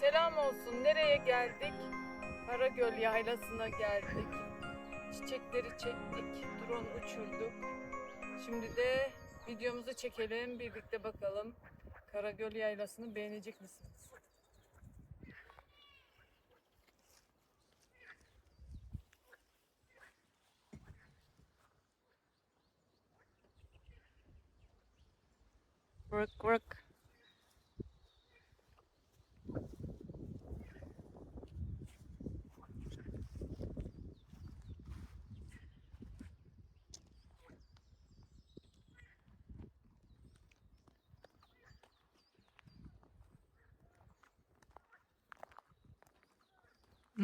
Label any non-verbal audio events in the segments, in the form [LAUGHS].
Selam olsun. Nereye geldik? Karagöl Yaylası'na geldik. Çiçekleri çektik. Drone uçurduk. Şimdi de videomuzu çekelim. Birlikte bakalım. Karagöl Yaylası'nı beğenecek misiniz? Work work.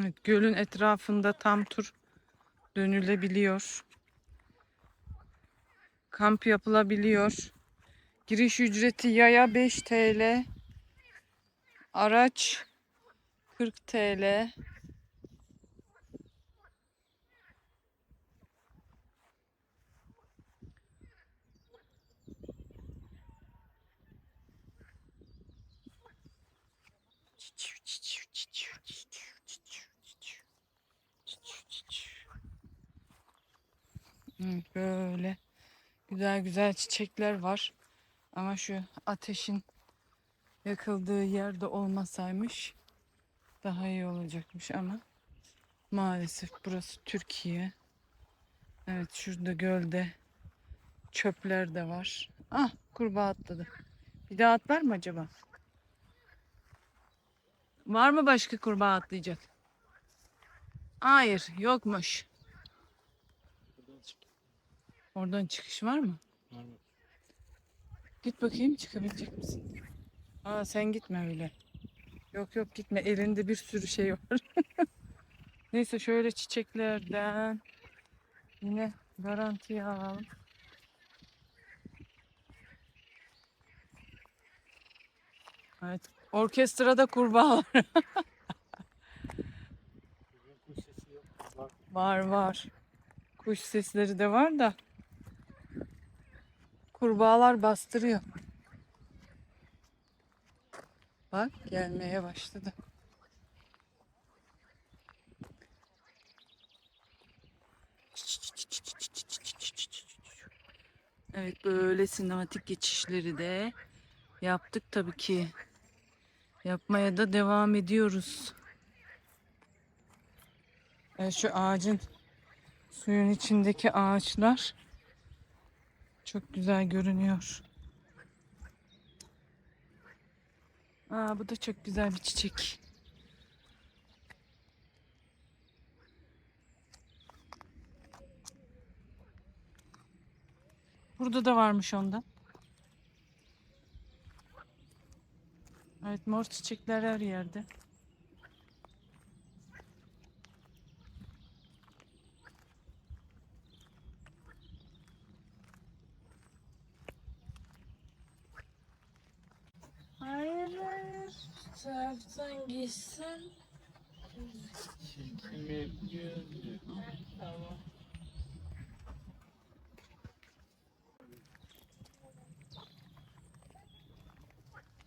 Evet, gölün etrafında tam tur dönülebiliyor. Kamp yapılabiliyor. Giriş ücreti yaya 5 TL. Araç 40 TL. Böyle güzel güzel çiçekler var. Ama şu ateşin yakıldığı yerde olmasaymış daha iyi olacakmış ama maalesef burası Türkiye. Evet şurada gölde çöpler de var. Ah kurbağa atladı. Bir daha atlar mı acaba? Var mı başka kurbağa atlayacak? Hayır yokmuş. Oradan çıkış var mı? Git bakayım çıkabilecek misin? Aa sen gitme öyle. Yok yok gitme elinde bir sürü şey var. [LAUGHS] Neyse şöyle çiçeklerden yine garantiye alalım. Evet orkestrada kurbağa [LAUGHS] var. Var var. Kuş sesleri de var da. Kurbağalar bastırıyor. Bak gelmeye başladı. Evet böyle sinematik geçişleri de yaptık tabii ki. Yapmaya da devam ediyoruz. Evet, şu ağacın suyun içindeki ağaçlar çok güzel görünüyor. Aa, bu da çok güzel bir çiçek. Burada da varmış ondan. Evet mor çiçekler her yerde. Taraftan gitsen. çekimi yapıyor. Tamam.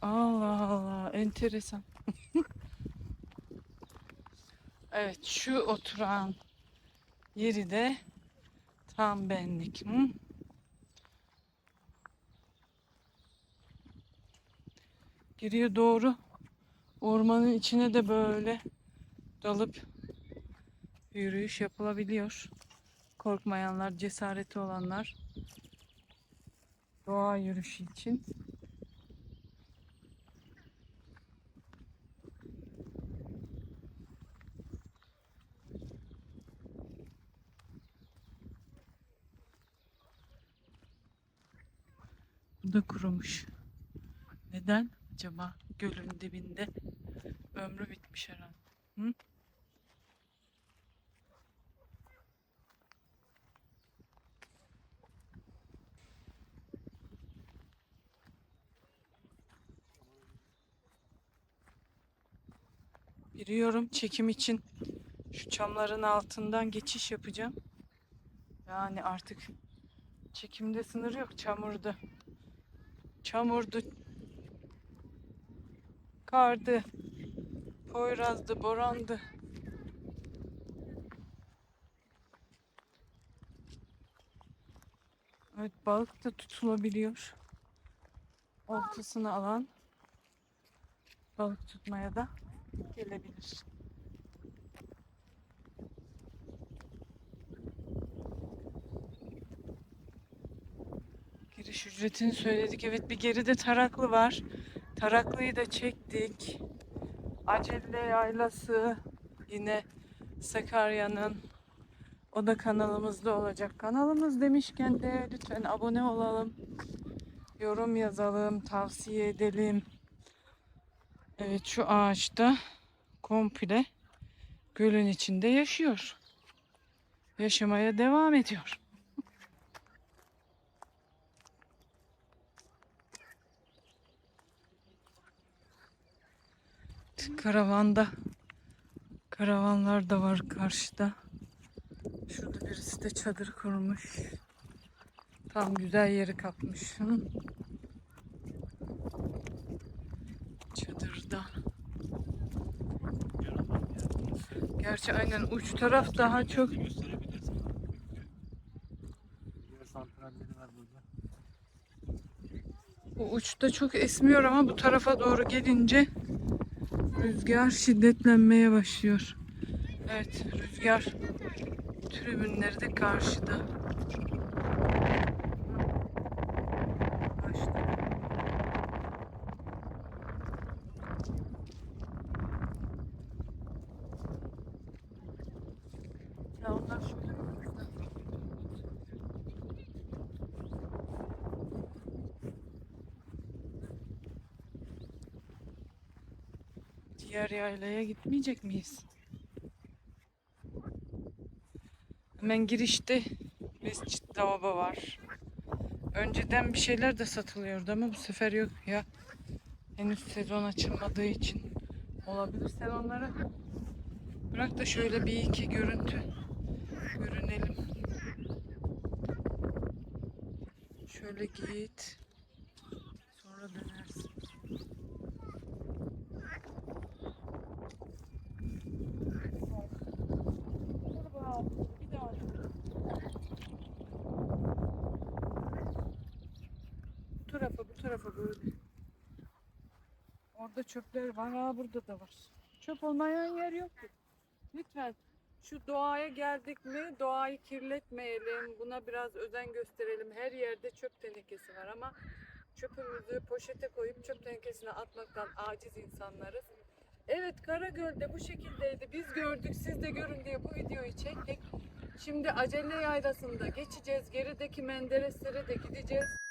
Allah Allah enteresan. [LAUGHS] evet şu oturan yeri de tam benlik. Hı? Geriye doğru ormanın içine de böyle dalıp yürüyüş yapılabiliyor. Korkmayanlar, cesareti olanlar doğa yürüyüşü için Bu da kurumuş. Neden acaba? Gölün dibinde ömrü bitmiş herhalde. Hı? Giriyorum çekim için şu çamların altından geçiş yapacağım. Yani artık çekimde sınır yok çamurda. Çamurdu. Kardı. Poyraz'dı, Boran'dı. Evet balık da tutulabiliyor. Oltasını alan balık tutmaya da gelebilir. Giriş ücretini söyledik. Evet bir geride Taraklı var. Taraklı'yı da çektik. Acelle Yaylası yine Sakarya'nın o da kanalımızda olacak. Kanalımız demişken de lütfen abone olalım. Yorum yazalım, tavsiye edelim. Evet şu ağaçta komple gölün içinde yaşıyor. Yaşamaya devam ediyor. Karavanda karavanlar da var karşıda. Şurada birisi de çadır kurmuş. Tam güzel yeri kapmış. Hı? Çadırda. Gerçi aynen uç taraf daha çok. Bu uçta çok esmiyor ama bu tarafa doğru gelince rüzgar şiddetlenmeye başlıyor. Evet rüzgar tribünleri de karşıda. Başladı. Ya onlar şöyle Diğer yaylaya gitmeyecek miyiz? Hemen girişte mescit lavabo var. Önceden bir şeyler de satılıyordu ama bu sefer yok ya. Henüz sezon açılmadığı için olabilir. Sen onları bırak da şöyle bir iki görüntü görünelim. Şöyle git. Sonra dönersin. Bu tarafa bu tarafa böyle. Orada çöpler var. Aa burada da var. Çöp olmayan yer yok ki. Lütfen şu doğaya geldik mi doğayı kirletmeyelim. Buna biraz özen gösterelim. Her yerde çöp tenekesi var ama çöpümüzü poşete koyup çöp tenekesine atmaktan aciz insanlarız. Evet Karagöl'de bu şekildeydi. Biz gördük siz de görün diye bu videoyu çektik. Şimdi acele yaylasında geçeceğiz. Gerideki Mendereslere de gideceğiz.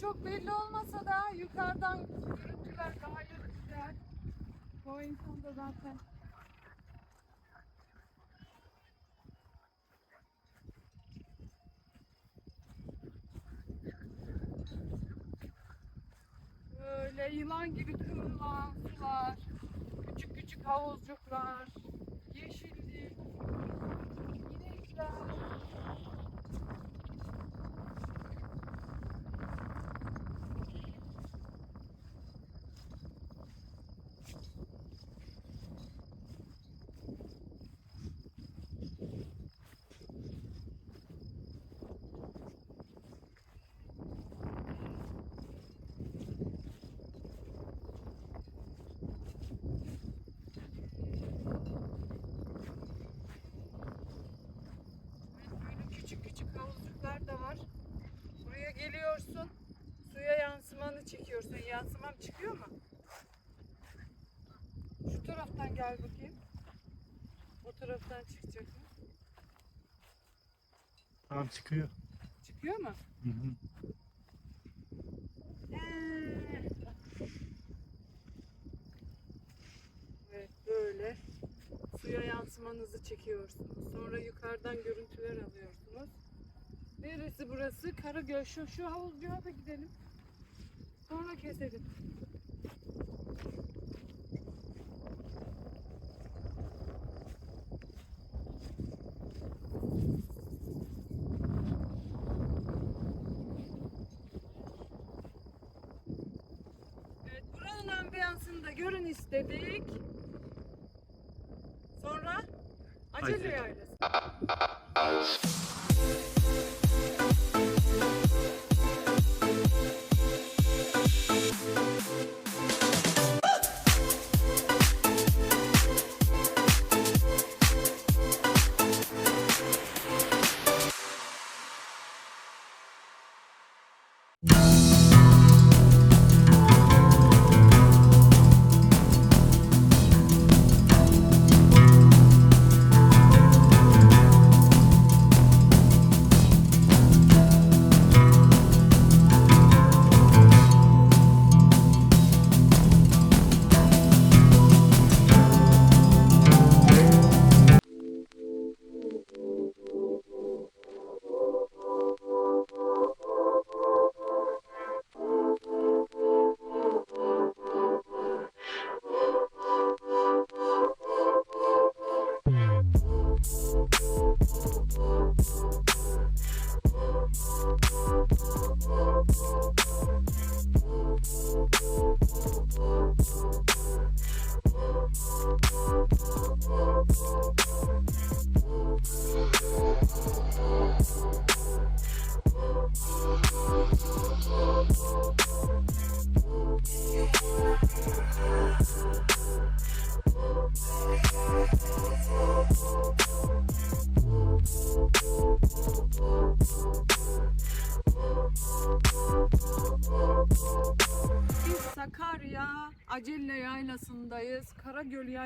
Çok belli olmasa da yukarıdan görüntüler gayet güzel. O insan da zaten Böyle yılan gibi kıvrılan sular, küçük küçük havuzcuklar, yeşillik, inekler. Böyle havuzcuklar da var. Buraya geliyorsun. Suya yansımanı çekiyorsun. Yansımam çıkıyor mu? Şu taraftan gel bakayım. O taraftan çıkacak mı? Tamam çıkıyor. Çıkıyor mu? Hı hı. Ee. Evet böyle suya yansımanızı çekiyorsunuz. Sonra yukarıdan görüntüler alıyorsunuz. Neresi burası? Karagöl. Şu, şu havuzcuğa da gidelim. Sonra keselim. Evet, buranın ambiyansını da görün istedik. Sonra Acele. Yaylası.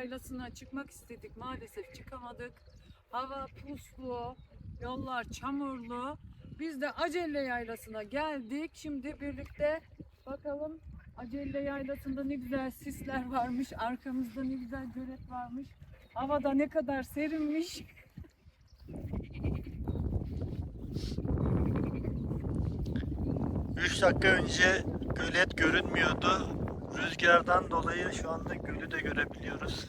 Yaylası'na çıkmak istedik. Maalesef çıkamadık. Hava puslu, yollar çamurlu. Biz de Acelle Yaylası'na geldik. Şimdi birlikte bakalım Acelle Yaylası'nda ne güzel sisler varmış. Arkamızda ne güzel gölet varmış. Havada ne kadar serinmiş. Üç dakika önce gölet görünmüyordu. Rüzgardan dolayı şu anda gölü de görebiliyoruz.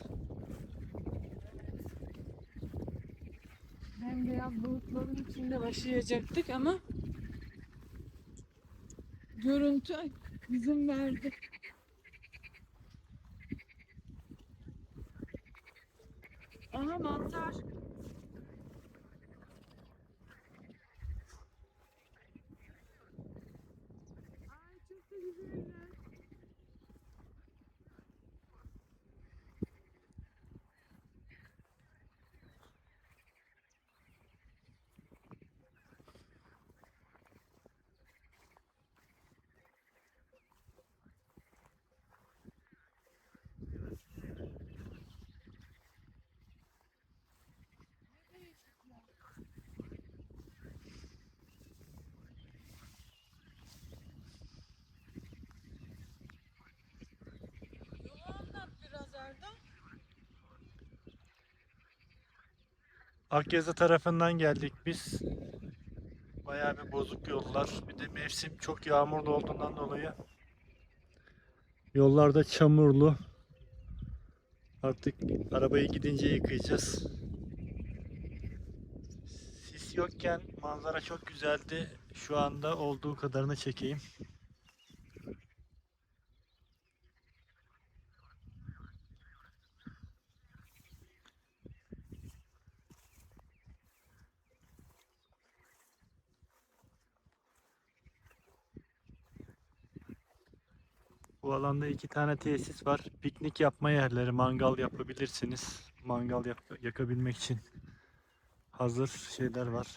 Bembeyaz bulutların içinde başlayacaktık ama görüntü izin verdi. Aha mantar. Akyazı tarafından geldik biz. Bayağı bir bozuk yollar. Bir de mevsim çok yağmurlu olduğundan dolayı yollarda çamurlu. Artık arabayı gidince yıkayacağız. Sis yokken manzara çok güzeldi. Şu anda olduğu kadarını çekeyim. Bu alanda iki tane tesis var. Piknik yapma yerleri, mangal yapabilirsiniz. Mangal yap- yakabilmek için hazır şeyler var.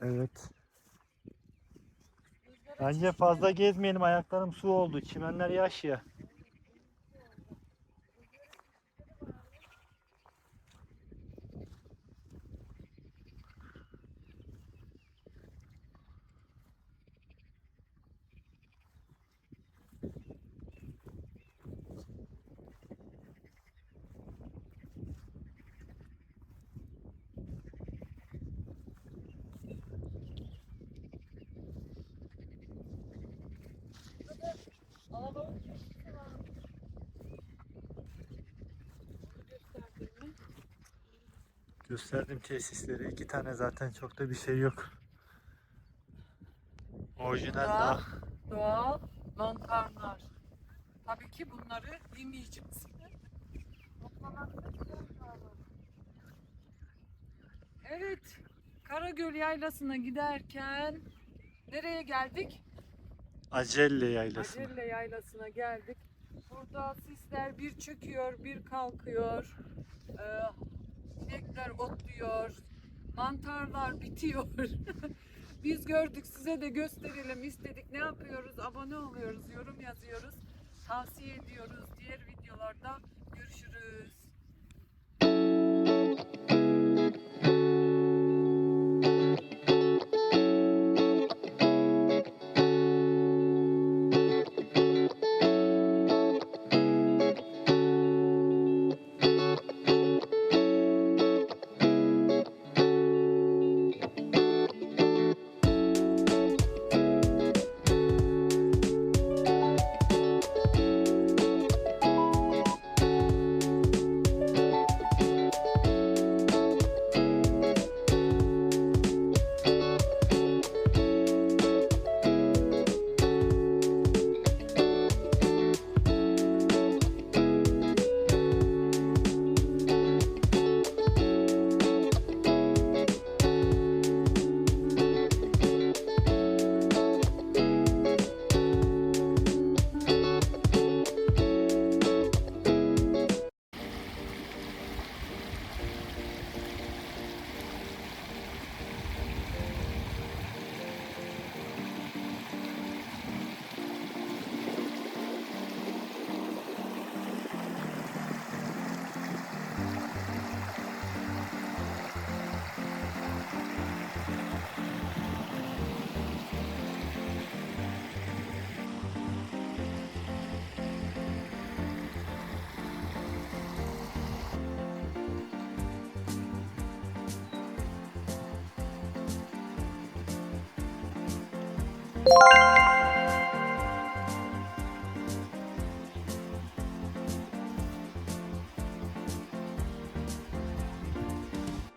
Evet. Bence fazla gezmeyelim. Ayaklarım su oldu. Çimenler yaş ya. Gösterdim tesisleri. İki tane zaten çok da bir şey yok. Orijinal daha. Doğal mantarlar. Tabii ki bunları yemeyeceğiz. Evet, Karagöl Yaylası'na giderken nereye geldik? Acelle yaylasına. Acelle Yaylası'na geldik. Burada sisler bir çöküyor, bir kalkıyor. Ee, inekler otluyor. Mantarlar bitiyor. [LAUGHS] Biz gördük, size de gösterelim istedik. Ne yapıyoruz? Abone oluyoruz, yorum yazıyoruz. Tavsiye ediyoruz. Diğer videolarda görüşürüz.